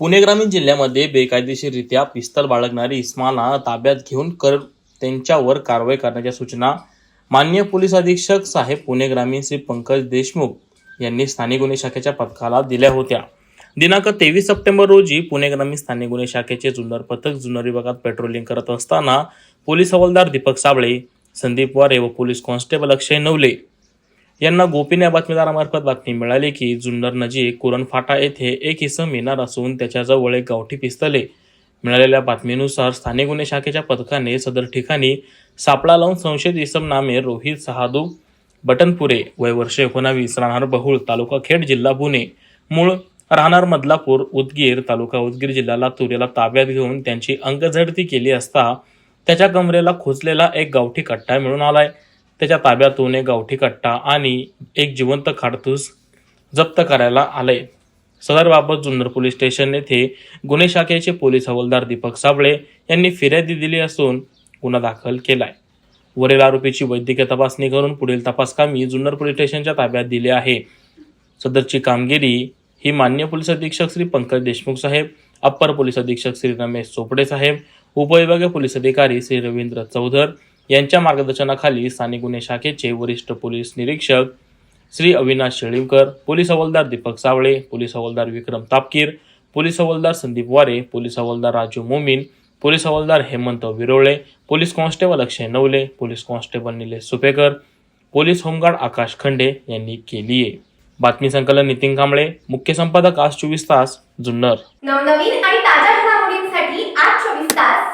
पुणे ग्रामीण जिल्ह्यामध्ये बेकायदेशीररित्या पिस्तल बाळगणारी इस्माला ताब्यात घेऊन कर त्यांच्यावर कारवाई करण्याच्या सूचना मान्य पोलीस अधीक्षक साहेब पुणे ग्रामीण श्री पंकज देशमुख यांनी स्थानिक गुन्हे शाखेच्या पथकाला दिल्या होत्या. दिनांक तेवीस सप्टेंबर रोजी पुणे ग्रामीण स्थानिक गुन्हे शाखेचे जुन्नर पथक जुन्नर विभागात पेट्रोलिंग करत असताना पोलीस हवालदार दीपक साबळे संदीप वारे व पोलीस कॉन्स्टेबल अक्षय नवले यांना गोपनीय बातमीदारामार्फत बातमी मिळाली की जुन्नर नजीक कुरणफाटा येथे एक इसम येणार असून त्याच्याजवळ एक गावठी पिस्तले. मिळालेल्या बातमीनुसार स्थानिक गुन्हे शाखेच्या पथकाने सदर ठिकाणी सापळा लावून संशयित इसम नामे रोहित सहादू बटनपुरे वय वर्ष एकोणावीस राहणार बहुळ तालुका खेड जिल्हा पुणे. मूळ राहणार मदलापूर उदगीर तालुका उदगीर जिल्हा लातूर याला ताब्यात घेऊन त्यांची अंगझडती केली असता त्याच्या कमरेला खोचलेला एक गावठी कट्टा मिळून आलाय. त्याच्या ताब्यातून एक गावठी कट्टा आणि एक जिवंत काडतूस जप्त करायला आलंय सदरबाबत जुन्नर पोलीस स्टेशन येथे गुन्हे शाखेचे पोलीस हवालदार दीपक साबळे यांनी फिर्यादी दिली असून गुन्हा दाखल केलाय. वरील आरोपीची वैद्यकीय तपासणी करून पुढील तपासकामी जुन्नर पोलीस स्टेशनच्या ताब्यात दिली आहे. सदरची कामगिरी ही मान्य पोलीस अधीक्षक श्री पंकज देशमुख साहेब अप्पर पोलीस अधीक्षक श्री रमेश चोपडे साहेब उपविभागीय पोलीस अधिकारी श्री रवींद्र चौधर यांच्या मार्गदर्शनाखाली स्थानिक गुन्हे शाखेचे वरिष्ठ पोलीस निरीक्षक श्री अविनाश शेळीवकर पोलीस हवालदार दीपक सावळे पोलीस हवालदार विक्रम तापकीर पोलीस हवालदार संदीप वारे पोलीस हवालदार राजू मोमीन पोलीस हवालदार Hemant Virole police constable Akshay Navale police constable Nilesh Supekar police home guard Akash Khande यांनी केली आहे बातमी संकलन नितीन कांबळे मुख्य संपादक आज चोवीस तास जुन्नर. नवनवीन आणि ताज्या घडामोडींसाठी आज चोवीस तास